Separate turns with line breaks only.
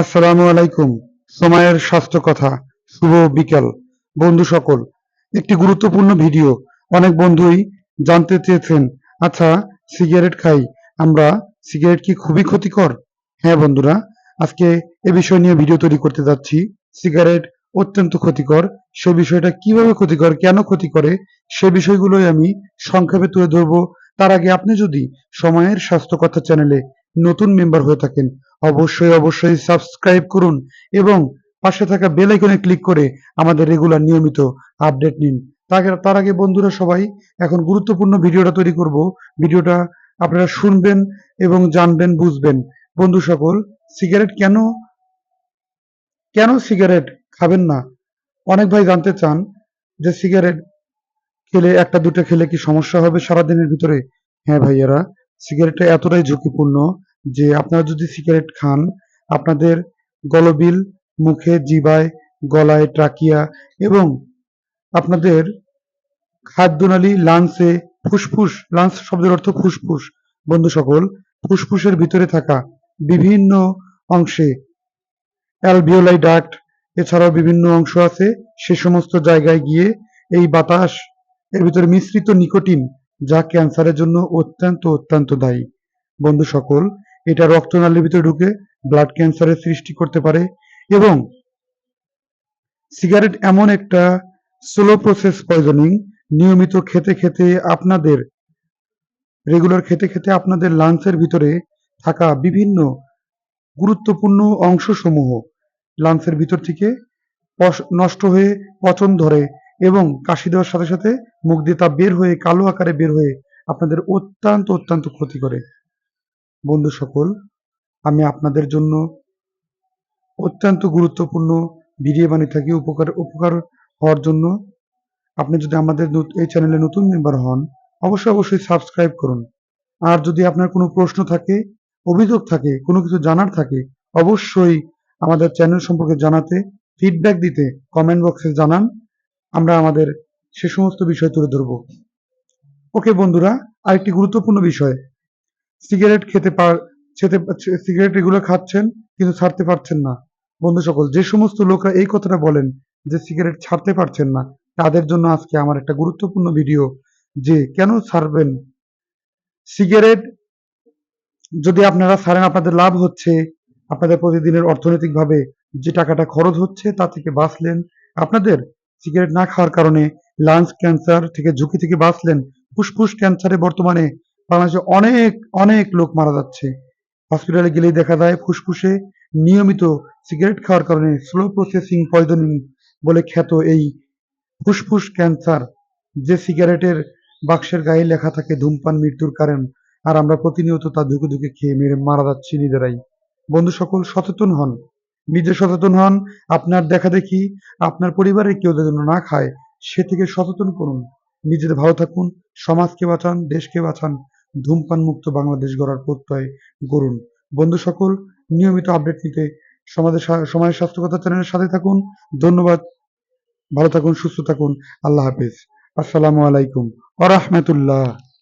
আসসালামু আলাইকুম। সময়ের স্বাস্থ্য কথা, শুভ বিকেল। বন্ধু সকল, একটি গুরুত্বপূর্ণ ভিডিও। অনেক বন্ধুই জানতে চেয়েছেন আচ্ছা সিগারেট খাই, আমরা সিগারেট কি খুবই ক্ষতিকর? হ্যাঁ বন্ধুরা, আজকে এ বিষয় নিয়ে ভিডিও তৈরি করতে যাচ্ছি। সিগারেট অত্যন্ত ক্ষতিকর। সে বিষয়টা কীভাবে ক্ষতিকর, কেন ক্ষতি করে সে বিষয়গুলোই আমি সংক্ষেপে তুলে ধরবো। তার আগে আপনি যদি সময়ের স্বাস্থ্য কথা চ্যানেলে নতুন মেম্বার হয়ে থাকেন অবশ্যই অবশ্যই সাবস্ক্রাইব করুন এবং পাশে থাকা বেল আইকনে ক্লিক করে আমাদের রেগুলার নিয়মিত আপডেট নিন। তার আগে- বন্ধুরা সবাই, এখন গুরুত্বপূর্ণ ভিডিওটা তৈরি করব। ভিডিওটা আপনারা শুনবেন এবং জানবেন, বুঝবেন। বন্ধু সকল সিগারেট কেন কেন সিগারেট খাবেন না? অনেক ভাই জানতে চান যে সিগারেট খেলে একটা, দুটো খেলে কি সমস্যা হবে সারাদিনের ভিতরে? হ্যাঁ ভাইয়ারা সিগারেটটা এতটাই ঝুঁকিপূর্ণ যে আপনারা যদি সিগারেট খান, আপনাদের গলবিল মুখে জিবায় গলায় ট্রাকিয়া এবং আপনাদের খাদ্যনালী লাংসে ফুসফুস, লাংস শব্দের অর্থ ফুসফুস, বন্ধু সকল, ফুসফুসের ভিতরে থাকা বিভিন্ন অংশে অ্যালভিওলাই ডাক্ট, এছাড়াও বিভিন্ন অংশ আছে, সে সমস্ত জায়গায় গিয়ে এই বাতাস, এর ভিতরে মিশ্রিত নিকোটিন যা ক্যান্সারের জন্য অত্যন্ত অত্যন্ত দায়ী। বন্ধু সকল এটা রক্তনালীর ভিতরে ঢুকে ব্লাড ক্যান্সারের সৃষ্টি করতে পারে এবং সিগারেট এমন একটা স্লো প্রসেস পয়জনিং নিয়মিত খেতে খেতে আপনাদের রেগুলার খেতে খেতে আপনাদের লাংসের ভিতরে থাকা বিভিন্ন গুরুত্বপূর্ণ অংশসমূহ লাংসের ভিতর থেকে নষ্ট হয়ে পচন ধরে এবং কাশি দেওয়ার সাথে সাথে মুখ দিয়ে তা বের হয়ে কালো আকারে বের হয়ে আপনাদের অত্যন্ত অত্যন্ত ক্ষতি করে। বন্ধু সকল, আমি আপনাদের জন্য অত্যন্ত গুরুত্বপূর্ণ ভিডিও বানিয়ে থাকি উপকার উপকার হওয়ার জন্য। আপনি যদি আমাদের এই চ্যানেলে নতুন মেম্বার হন, অবশ্যই অবশ্যই সাবস্ক্রাইব করুন। আর যদি আপনার কোনো প্রশ্ন থাকে, অভিযোগ থাকে, কোনো কিছু জানার থাকে, অবশ্যই আমাদের চ্যানেল সম্পর্কে জানাতে ফিডব্যাক দিতে কমেন্ট বক্সে জানান, আমরা আমাদের সে সমস্ত বিষয় তুলে ধরব। ওকে বন্ধুরা, আরেকটি গুরুত্বপূর্ণ বিষয় সিগারেট খেতে খেতে সিগারেট এগুলো খাচ্ছেন, কিন্তু ছাড়তে পারছেন না। বন্ধু সকল, যে সমস্ত লোকরা এই কথাটা বলেন যে সিগারেট ছাড়তে পারছেন না, তাদের জন্য আজকে আমার একটা গুরুত্বপূর্ণ ভিডিও যে কেন ছাড়বেন? সিগারেট যদি আপনারা ছাড়েন, আপনাদের লাভ হচ্ছে, আপনাদের প্রতিদিনের অর্থনৈতিকভাবে যে টাকাটা খরচ হচ্ছে তা থেকে বাঁচলেন, আপনাদের সিগারেট না খাওয়ার কারণে লাংস ক্যান্সার থেকে ঝুঁকি থেকে বাঁচলেন, ফুসফুস ক্যান্সারে বর্তমানে বাংলাদেশে অনেক অনেক লোক মারা যাচ্ছে। হসপিটালে গেলেই দেখা যায় ফুসফুসে নিয়মিত সিগারেট খাওয়ার কারণে স্লো প্রসেসিং পয়জনিং বলে খ্যাত এই ফুসফুস ক্যান্সার। যে সিগারেটের বাক্সের গায়ে লেখা থাকে, ধূমপান, মৃত্যুর কারণ, আর আমরা প্রতিনিয়ত তা ধুকে ধুকে খেয়ে মেরে মারা যাচ্ছি নিজেরাই। বন্ধু সকল, সচেতন হন। নিজে সচেতন হন, আপনার দেখা দেখি, আপনার পরিবারের কেউ যেন না খায়, সে থেকে সচেতন করুন। নিজেদের ভালো থাকুন, সমাজকে বাঁচান, দেশকে বাঁচান ধূমপান মুক্ত বাংলাদেশ গড়ার প্রত্যয় গড়ুন। বন্ধু সকল, নিয়মিত আপডেট নিতে সমাজের সময়ের স্বাস্থ্যকতা চ্যানেলের সাথে থাকুন। ধন্যবাদ। ভালো থাকুন, সুস্থ থাকুন। আল্লাহ হাফিজ। আসসালামু আলাইকুম। আ রহমতুল্লাহ।